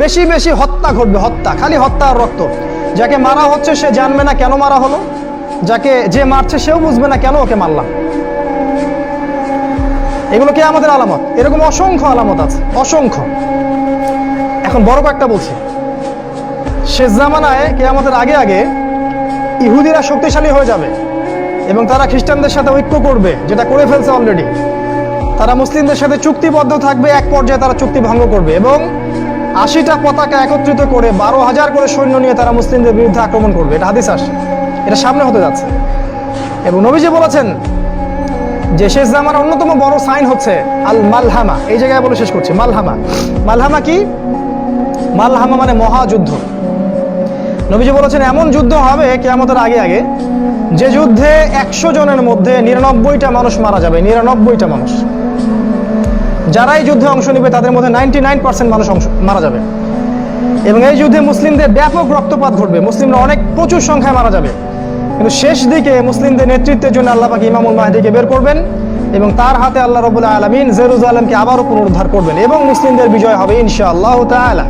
বেশি বেশি হত্যা ঘটবে, হত্যা, খালি হত্যা আর রক্ত। যাকে মারা হচ্ছে সে জানবে না কেন মারা হলো, যাকে যে মারছে সেও বুঝবে না কেন ওকে মারলাম। এগুলো কি আমাদের আলামত? এরকম অসংখ্য আলামত আছে, অসংখ্য। এখন বড় কয়েকটা বলছি। শেষ জামানায় কে আমাদের আগে আগে ইহুদিরা শক্তিশালী হয়ে যাবে এবং তারা খ্রিস্টানদের সাথে ঐক্য করবে, যেটা করে ফেলছে অলরেডি তারা মুসলিমদের সাথে চুক্তিবদ্ধ থাকবে, এক পর্যায়ে তারা চুক্তি ভঙ্গ করবে এবং আশিটা পতাকা একত্রিত করে বারো হাজার করে সৈন্য নিয়ে তারা মুসলিমদের বিরুদ্ধে আক্রমণ করবে। এটা হাদিস আসে। এটা সামনে হতে যাচ্ছে। এবং নবীজি বলেছেন যে শেষ জামার অন্যতম বড় সাইন হচ্ছে আল মালহামা এই জায়গায় বলে শেষ করছি, মালহামা। মালহামা কি? মালহামা মানে মহাযুদ্ধ। নবীজি বলেছেন, এমন যুদ্ধ হবে কেয়ামতের আগে আগে যে যুদ্ধে একশো জনের মধ্যে নিরানব্বইটা মানুষ মারা যাবে, নিরানব্বইটা মানুষ। যারা এই যুদ্ধে অংশ নেবে, তাদের মধ্যে নাইনটি নাইন পার্সেন্ট মানুষ অংশ মারা যাবে। এবং এই যুদ্ধে মুসলিমদের ব্যাপক রক্তপাত ঘটবে। মুসলিমরা অনেক প্রচুর সংখ্যায় মারা যাবে। কিন্তু শেষ দিকে মুসলিমদের নেতৃত্বের জন্য আল্লাহ পাকি ইমামুল মাহদিকে বের করবেন এবং তার হাতে আল্লাহ রবুল্লাহ আলমিন জেরুজালেমকে আবারও পুনরুদ্ধার করবেন এবং মুসলিমদের বিজয় হবে ইনশাআল্লাহ তাআলা।